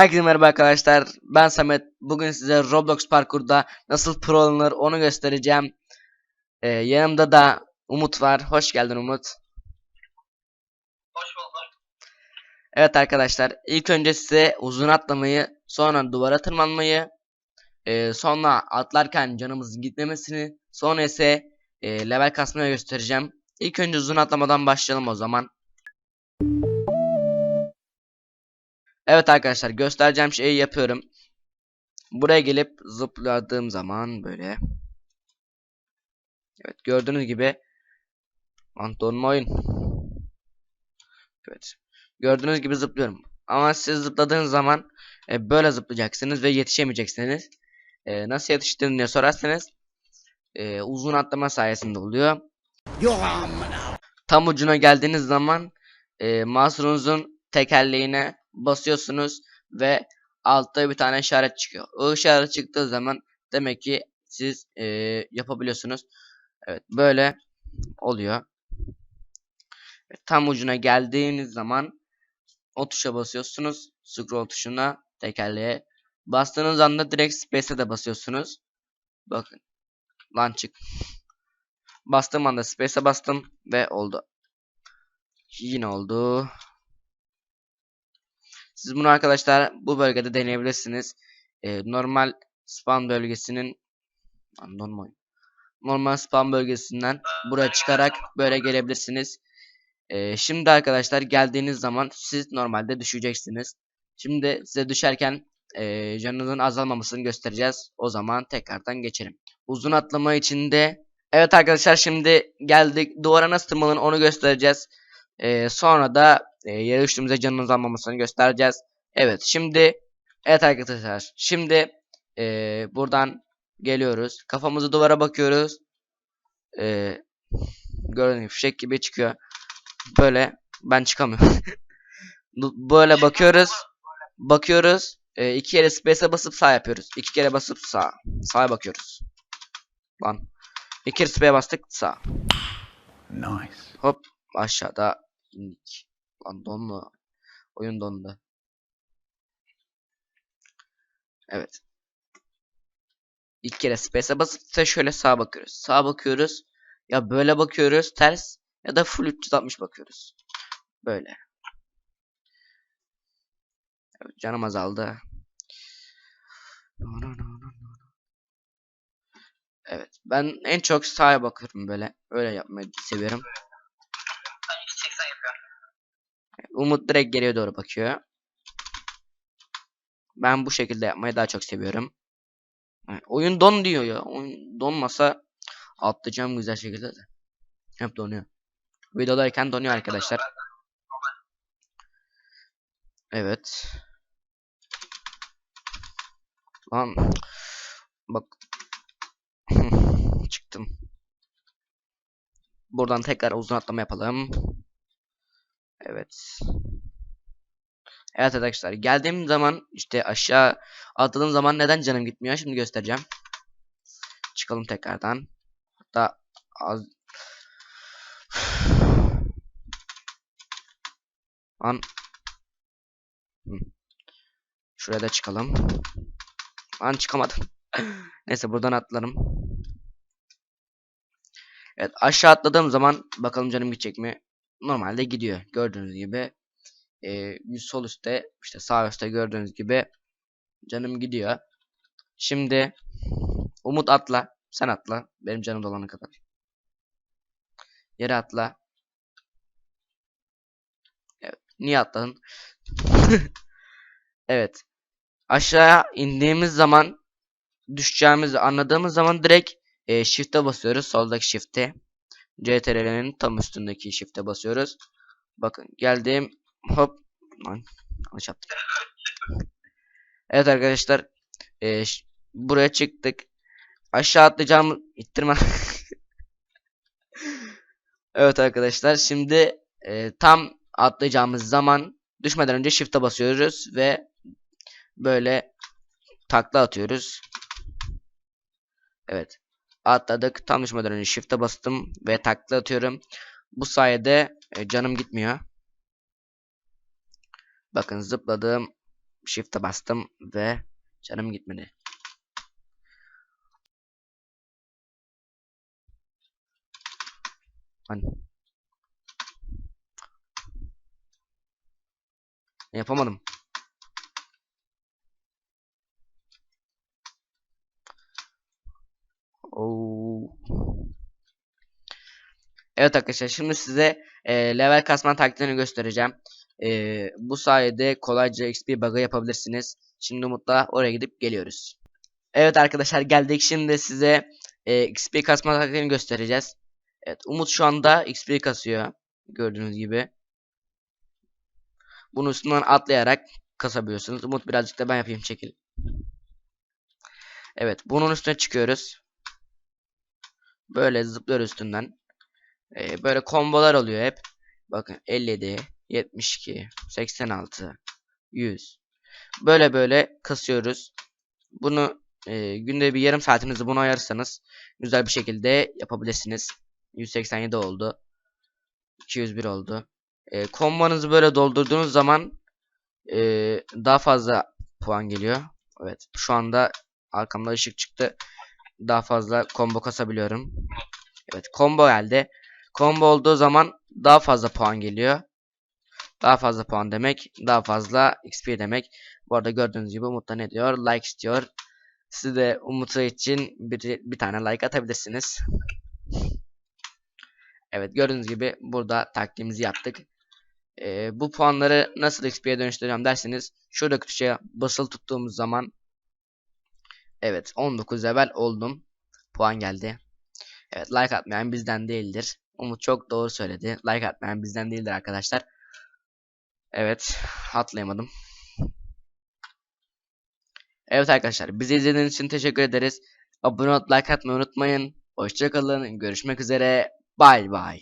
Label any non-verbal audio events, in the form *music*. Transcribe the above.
Herkese merhaba arkadaşlar. Ben Samet. Bugün size Roblox parkurda nasıl pro olunur onu göstereceğim. Ee, yanımda da Umut var. Hoş geldin Umut. Hoş bulduk. Evet arkadaşlar. ilk önce size uzun atlamayı, sonra duvara tırmanmayı, e, sonra atlarken canımızın gitmemesini, sonra ise e, level kasmayı göstereceğim. İlk önce uzun atlamadan başlayalım o zaman. Evet arkadaşlar göstereceğim şeyi yapıyorum. Buraya gelip zıpladığım zaman böyle. Evet gördüğünüz gibi Anton oyun. Evet. Gördüğünüz gibi zıplıyorum. Ama siz zıpladığınız zaman e, böyle zıplayacaksınız ve yetişemeyeceksiniz. E, nasıl yetiştiğini diye sorarsanız e, uzun atlama sayesinde oluyor. Tam ucuna geldiğiniz zaman e, mouse'unuzun tekerleğine basıyorsunuz ve altta bir tane işaret çıkıyor. O işaret çıktığı zaman demek ki siz e, yapabiliyorsunuz. Evet böyle oluyor. Tam ucuna geldiğiniz zaman o tuşa basıyorsunuz. Scroll tuşuna tekerleğe. Bastığınız anda direkt space'e de basıyorsunuz. Bakın. Lan çık. Bastığım anda space'e bastım ve oldu. Yine oldu. Siz bunu arkadaşlar bu bölgede deneyebilirsiniz. Ee, normal spam bölgesinin normal normal spam bölgesinden buraya çıkarak böyle gelebilirsiniz. Ee, şimdi arkadaşlar geldiğiniz zaman siz normalde düşeceksiniz. Şimdi size düşerken e, canınızın azalmamasını göstereceğiz. O zaman tekrardan geçelim. Uzun atlama içinde Evet arkadaşlar şimdi geldik. Duvara nasıl tırmanın onu göstereceğiz. Ee, sonra da e, yere düştüğümüzde canın azalmamasını göstereceğiz. Evet şimdi evet arkadaşlar şimdi e, buradan geliyoruz. Kafamızı duvara bakıyoruz. E, gördüğünüz gibi fişek gibi çıkıyor. Böyle ben çıkamıyorum. *laughs* Böyle bakıyoruz. Bakıyoruz. E, iki kere space'e basıp sağ yapıyoruz. İki kere basıp sağ. Sağa bakıyoruz. Lan. İki kere space'e bastık sağ. Nice. Hop aşağıda indik. Lan dondu. Oyun dondu. Evet. İlk kere space'e basıp şöyle sağa bakıyoruz. Sağa bakıyoruz. Ya böyle bakıyoruz ters ya da full 360 bakıyoruz. Böyle. Evet, canım azaldı. Evet. Ben en çok sağa bakıyorum böyle. Öyle yapmayı seviyorum. Ben 180 yapıyorum. Umut direkt geriye doğru bakıyor. Ben bu şekilde yapmayı daha çok seviyorum. Oyun don diyor ya. Oyun donmasa atlayacağım güzel şekilde de. Hep donuyor. Videodayken donuyor arkadaşlar. Evet. Lan bak *laughs* çıktım. Buradan tekrar uzun atlama yapalım. Evet. Evet arkadaşlar geldiğim zaman işte aşağı atladığım zaman neden canım gitmiyor şimdi göstereceğim. Çıkalım tekrardan. Hatta az An. Şuraya da çıkalım. An çıkamadım. *laughs* Neyse buradan atlarım. Evet aşağı atladığım zaman bakalım canım gidecek mi? Normalde gidiyor. Gördüğünüz gibi e, sol üstte işte sağ üstte gördüğünüz gibi canım gidiyor. Şimdi Umut atla. Sen atla. Benim canım dolana kadar. Yere atla. Evet. Niye atladın? *laughs* evet. Aşağıya indiğimiz zaman düşeceğimizi anladığımız zaman direkt e, shift'e basıyoruz. Soldaki shift'e. CTRL'nin tam üstündeki shift'e basıyoruz. Bakın geldim. Hop. Lan, yanlış yaptım. Evet arkadaşlar. e, buraya çıktık. Aşağı atlayacağım. ittirme. *laughs* evet arkadaşlar. Şimdi e, tam atlayacağımız zaman düşmeden önce shift'e basıyoruz ve böyle takla atıyoruz. Evet. Atladık. Tam düşmeden önce shift'e bastım ve takla atıyorum. Bu sayede e, canım gitmiyor. Bakın zıpladım. Shift'e bastım ve canım gitmedi. Hani yapamadım. Oo. Evet arkadaşlar şimdi size e, level kasma taktiklerini göstereceğim. E, bu sayede kolayca XP bug'ı yapabilirsiniz. Şimdi Umut'la oraya gidip geliyoruz. Evet arkadaşlar geldik şimdi size e, XP kasma taktiklerini göstereceğiz. Evet Umut şu anda XP kasıyor. Gördüğünüz gibi. Bunun üstünden atlayarak kasabiliyorsunuz. Umut birazcık da ben yapayım çekil. Evet bunun üstüne çıkıyoruz. Böyle zıplıyoruz üstünden. Ee, böyle kombolar oluyor hep. Bakın 57, 72, 86, 100. Böyle böyle kasıyoruz. Bunu e, günde bir yarım saatinizi buna ayırırsanız güzel bir şekilde yapabilirsiniz. 187 oldu. 201 oldu. E, kombanızı böyle doldurduğunuz zaman e, daha fazla puan geliyor. Evet şu anda arkamda ışık çıktı. Daha fazla combo kasabiliyorum. Evet combo geldi. Combo olduğu zaman daha fazla puan geliyor. Daha fazla puan demek. Daha fazla XP demek. Bu arada gördüğünüz gibi Umut da ne diyor? Like istiyor. Siz de Umut'u için bir, bir tane like atabilirsiniz. Evet gördüğünüz gibi burada taktiğimizi yaptık. Ee, bu puanları nasıl XP'ye dönüştüreceğim derseniz şuradaki tuşa basılı tuttuğumuz zaman Evet 19 level oldum. Puan geldi. Evet like atmayan bizden değildir. Umut çok doğru söyledi. Like atmayan bizden değildir arkadaşlar. Evet atlayamadım. Evet arkadaşlar bizi izlediğiniz için teşekkür ederiz. Abone olup like atmayı unutmayın. Hoşçakalın. Görüşmek üzere. Bay bay.